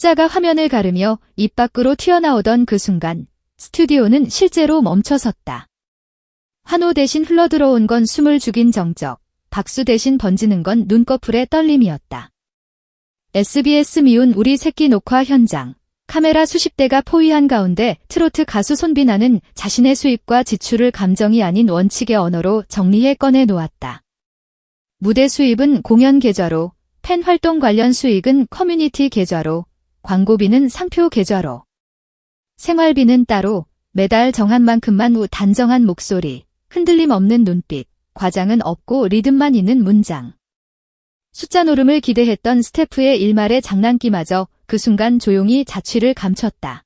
숫자가 화면을 가르며 입 밖으로 튀어나오던 그 순간 스튜디오는 실제로 멈춰섰다. 환호 대신 흘러들어온 건 숨을 죽인 정적, 박수 대신 번지는 건 눈꺼풀의 떨림이었다. SBS 미운 우리 새끼 녹화 현장. 카메라 수십 대가 포위한 가운데 트로트 가수 손비나는 자신의 수입과 지출을 감정이 아닌 원칙의 언어로 정리해 꺼내 놓았다. 무대 수입은 공연 계좌로, 팬 활동 관련 수익은 커뮤니티 계좌로, 광고비는 상표 계좌로. 생활비는 따로, 매달 정한 만큼만 우 단정한 목소리, 흔들림 없는 눈빛, 과장은 없고 리듬만 있는 문장. 숫자 노름을 기대했던 스태프의 일말의 장난기마저 그 순간 조용히 자취를 감췄다.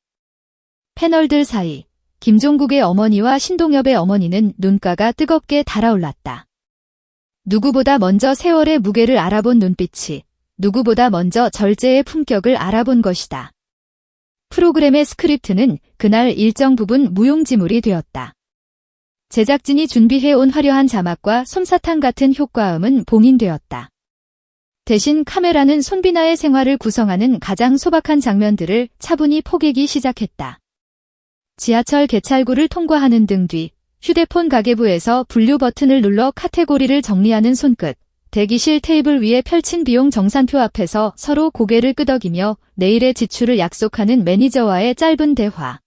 패널들 사이 김종국의 어머니와 신동엽의 어머니는 눈가가 뜨겁게 달아올랐다. 누구보다 먼저 세월의 무게를 알아본 눈빛이 누구보다 먼저 절제의 품격을 알아본 것이다. 프로그램의 스크립트는 그날 일정 부분 무용지물이 되었다. 제작진이 준비해온 화려한 자막과 솜사탕 같은 효과음은 봉인되었다. 대신 카메라는 손비나의 생활을 구성하는 가장 소박한 장면들을 차분히 포개기 시작했다. 지하철 개찰구를 통과하는 등 뒤, 휴대폰 가계부에서 분류 버튼을 눌러 카테고리를 정리하는 손끝, 대기실 테이블 위에 펼친 비용 정산표 앞에서 서로 고개를 끄덕이며 내일의 지출을 약속하는 매니저와의 짧은 대화.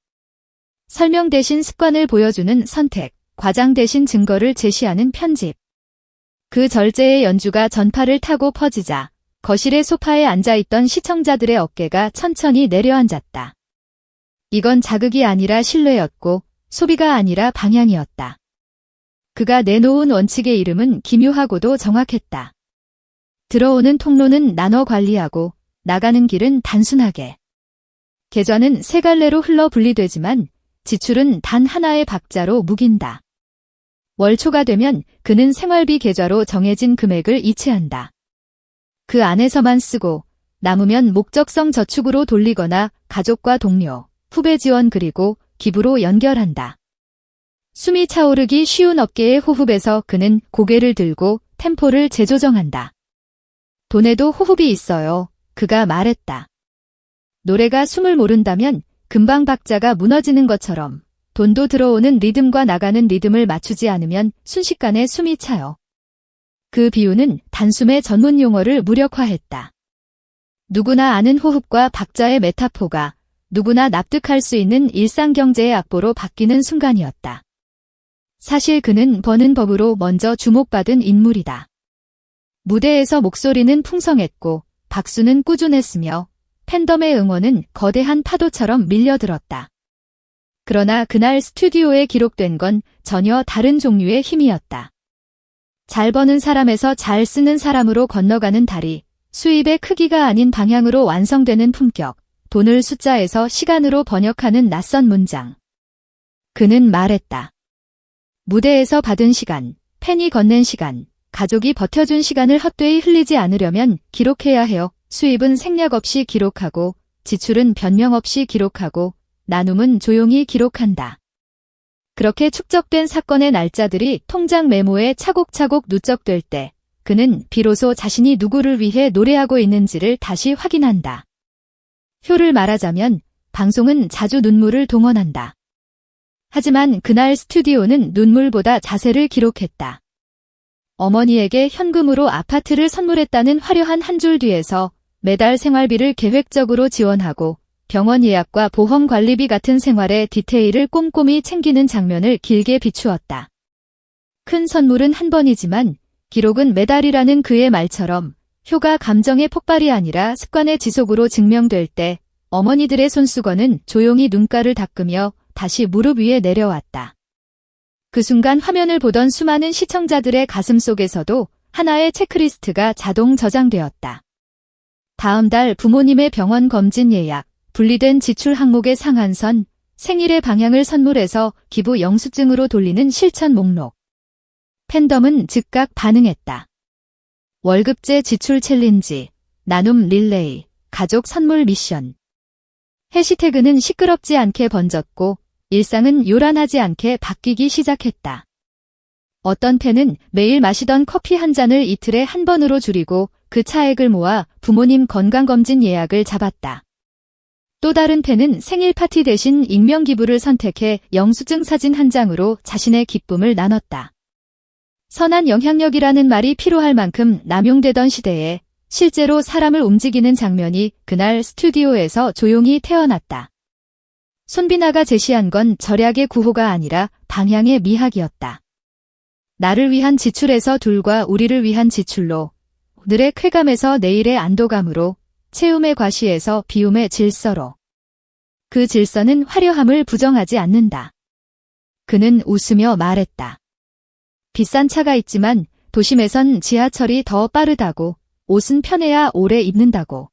설명 대신 습관을 보여주는 선택, 과장 대신 증거를 제시하는 편집. 그 절제의 연주가 전파를 타고 퍼지자 거실의 소파에 앉아있던 시청자들의 어깨가 천천히 내려앉았다. 이건 자극이 아니라 신뢰였고 소비가 아니라 방향이었다. 그가 내놓은 원칙의 이름은 기묘하고도 정확했다. 들어오는 통로는 나눠 관리하고 나가는 길은 단순하게. 계좌는 세 갈래로 흘러 분리되지만 지출은 단 하나의 박자로 묵인다. 월초가 되면 그는 생활비 계좌로 정해진 금액을 이체한다. 그 안에서만 쓰고 남으면 목적성 저축으로 돌리거나 가족과 동료, 후배 지원 그리고 기부로 연결한다. 숨이 차오르기 쉬운 어깨의 호흡에서 그는 고개를 들고 템포를 재조정한다. 돈에도 호흡이 있어요. 그가 말했다. 노래가 숨을 모른다면 금방 박자가 무너지는 것처럼 돈도 들어오는 리듬과 나가는 리듬을 맞추지 않으면 순식간에 숨이 차요. 그 비유는 단숨에 전문 용어를 무력화했다. 누구나 아는 호흡과 박자의 메타포가 누구나 납득할 수 있는 일상 경제의 악보로 바뀌는 순간이었다. 사실 그는 버는 법으로 먼저 주목받은 인물이다. 무대에서 목소리는 풍성했고 박수는 꾸준했으며 팬덤의 응원은 거대한 파도처럼 밀려들었다. 그러나 그날 스튜디오에 기록된 건 전혀 다른 종류의 힘이었다. 잘 버는 사람에서 잘 쓰는 사람으로 건너가는 다리, 수입의 크기가 아닌 방향으로 완성되는 품격, 돈을 숫자에서 시간으로 번역하는 낯선 문장. 그는 말했다. 무대에서 받은 시간, 팬이 건넨 시간, 가족이 버텨준 시간을 헛되이 흘리지 않으려면 기록해야 해요. 수입은 생략 없이 기록하고, 지출은 변명 없이 기록하고, 나눔은 조용히 기록한다. 그렇게 축적된 사건의 날짜들이 통장 메모에 차곡차곡 누적될 때 그는 비로소 자신이 누구를 위해 노래하고 있는지를 다시 확인한다. 효를 말하자면 방송은 자주 눈물을 동원한다. 하지만 그날 스튜디오는 눈물보다 자세를 기록했다. 어머니에게 현금으로 아파트를 선물했다는 화려한 한 줄 뒤에서 매달 생활비를 계획적으로 지원하고 병원 예약과 보험 관리비 같은 생활의 디테일을 꼼꼼히 챙기는 장면을 길게 비추었다. 큰 선물은 한 번이지만 기록은 매달이라는 그의 말처럼 효가 감정의 폭발이 아니라 습관의 지속으로 증명될 때 어머니들의 손수건은 조용히 눈가를 닦으며 다시 무릎 위에 내려왔다. 그 순간 화면을 보던 수많은 시청자들의 가슴 속에서도 하나의 체크리스트가 자동 저장되었다. 다음 달 부모님의 병원 검진 예약, 분리된 지출 항목의 상한선, 생일의 방향을 선물해서 기부 영수증으로 돌리는 실천 목록. 팬덤은 즉각 반응했다. 월급제 지출 챌린지, 나눔 릴레이, 가족 선물 미션. 해시태그는 시끄럽지 않게 번졌고 일상은 요란하지 않게 바뀌기 시작했다. 어떤 팬은 매일 마시던 커피 한 잔을 이틀에 한 번으로 줄이고 그 차액을 모아 부모님 건강검진 예약을 잡았다. 또 다른 팬은 생일 파티 대신 익명 기부를 선택해 영수증 사진 한 장으로 자신의 기쁨을 나눴다. 선한 영향력이라는 말이 필요할 만큼 남용되던 시대에 실제로 사람을 움직이는 장면이 그날 스튜디오에서 조용히 태어났다. 손비나가 제시한 건 절약의 구호가 아니라 방향의 미학이었다. 나를 위한 지출에서 둘과 우리를 위한 지출로, 오늘의 쾌감에서 내일의 안도감으로, 채움의 과시에서 비움의 질서로. 그 질서는 화려함을 부정하지 않는다. 그는 웃으며 말했다. 비싼 차가 있지만 도심에선 지하철이 더 빠르다고, 옷은 편해야 오래 입는다고.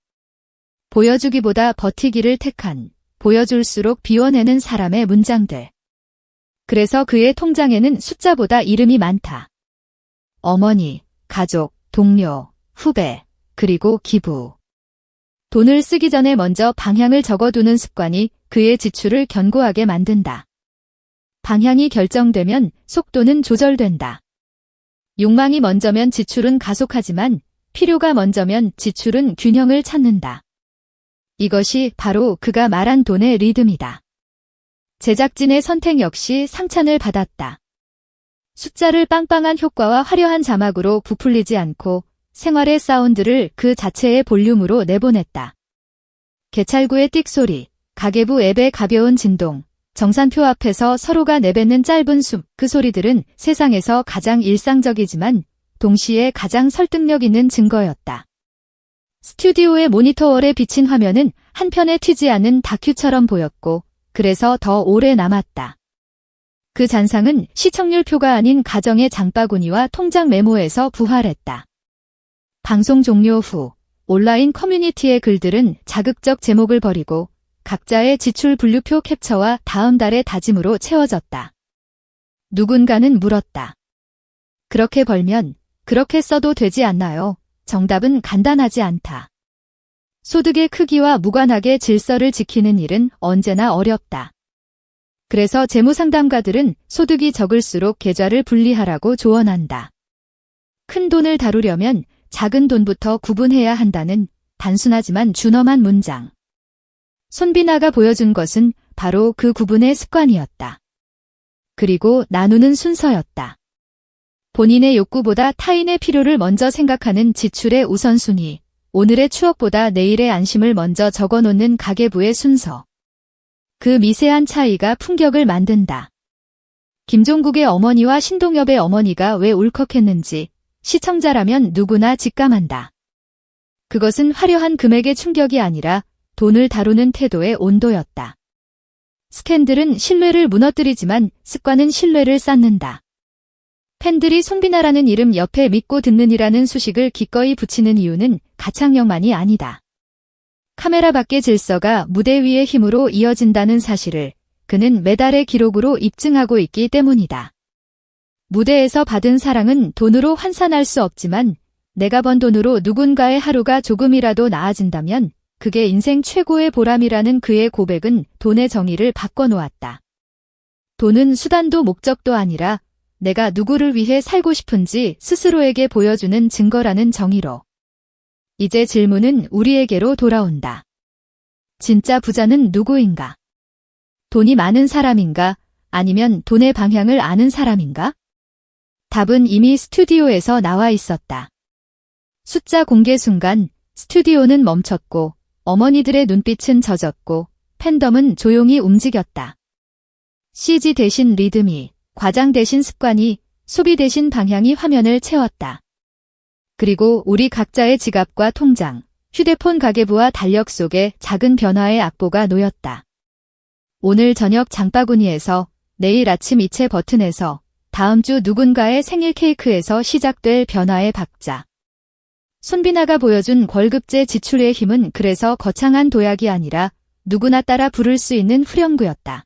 보여주기보다 버티기를 택한, 보여줄수록 비워내는 사람의 문장들. 그래서 그의 통장에는 숫자보다 이름이 많다. 어머니, 가족, 동료, 후배, 그리고 기부. 돈을 쓰기 전에 먼저 방향을 적어두는 습관이 그의 지출을 견고하게 만든다. 방향이 결정되면 속도는 조절된다. 욕망이 먼저면 지출은 가속하지만 필요가 먼저면 지출은 균형을 찾는다. 이것이 바로 그가 말한 돈의 리듬이다. 제작진의 선택 역시 상찬을 받았다. 숫자를 빵빵한 효과와 화려한 자막으로 부풀리지 않고 생활의 사운드를 그 자체의 볼륨으로 내보냈다. 개찰구의 띡소리, 가계부 앱의 가벼운 진동, 정산표 앞에서 서로가 내뱉는 짧은 숨, 그 소리들은 세상에서 가장 일상적이지만 동시에 가장 설득력 있는 증거였다. 스튜디오의 모니터월에 비친 화면은 한편에 튀지 않은 다큐처럼 보였고, 그래서 더 오래 남았다. 그 잔상은 시청률표가 아닌 가정의 장바구니와 통장 메모에서 부활했다. 방송 종료 후 온라인 커뮤니티의 글들은 자극적 제목을 버리고 각자의 지출 분류표 캡처와 다음 달의 다짐으로 채워졌다. 누군가는 물었다. 그렇게 벌면 그렇게 써도 되지 않나요? 정답은 간단하지 않다. 소득의 크기와 무관하게 질서를 지키는 일은 언제나 어렵다. 그래서 재무상담가들은 소득이 적을수록 계좌를 분리하라고 조언한다. 큰 돈을 다루려면 작은 돈부터 구분해야 한다는 단순하지만 준엄한 문장. 손비나가 보여준 것은 바로 그 구분의 습관이었다. 그리고 나누는 순서였다. 본인의 욕구보다 타인의 필요를 먼저 생각하는 지출의 우선순위, 오늘의 추억보다 내일의 안심을 먼저 적어놓는 가계부의 순서. 그 미세한 차이가 풍격을 만든다. 김종국의 어머니와 신동엽의 어머니가 왜 울컥했는지 시청자라면 누구나 직감한다. 그것은 화려한 금액의 충격이 아니라 돈을 다루는 태도의 온도였다. 스캔들은 신뢰를 무너뜨리지만 습관은 신뢰를 쌓는다. 팬들이 송비나라는 이름 옆에 믿고 듣는이라는 수식을 기꺼이 붙이는 이유는 가창력만이 아니다. 카메라 밖의 질서가 무대 위의 힘으로 이어진다는 사실을 그는 메달의 기록으로 입증하고 있기 때문이다. 무대에서 받은 사랑은 돈으로 환산할 수 없지만 내가 번 돈으로 누군가의 하루가 조금이라도 나아진다면 그게 인생 최고의 보람이라는 그의 고백은 돈의 정의를 바꿔놓았다. 돈은 수단도 목적도 아니라 내가 누구를 위해 살고 싶은지 스스로에게 보여주는 증거라는 정의로. 이제 질문은 우리에게로 돌아온다. 진짜 부자는 누구인가? 돈이 많은 사람인가? 아니면 돈의 방향을 아는 사람인가? 답은 이미 스튜디오에서 나와 있었다. 숫자 공개 순간 스튜디오는 멈췄고 어머니들의 눈빛은 젖었고 팬덤은 조용히 움직였다. CG 대신 리듬이 과장 대신 습관이, 소비 대신 방향이 화면을 채웠다. 그리고 우리 각자의 지갑과 통장, 휴대폰 가계부와 달력 속에 작은 변화의 악보가 놓였다. 오늘 저녁 장바구니에서, 내일 아침 이체 버튼에서, 다음 주 누군가의 생일 케이크에서 시작될 변화의 박자. 손비나가 보여준 월급제 지출의 힘은 그래서 거창한 도약이 아니라 누구나 따라 부를 수 있는 후렴구였다.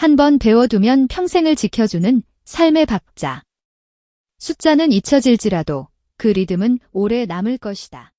한 번 배워두면 평생을 지켜주는 삶의 박자. 숫자는 잊혀질지라도 그 리듬은 오래 남을 것이다.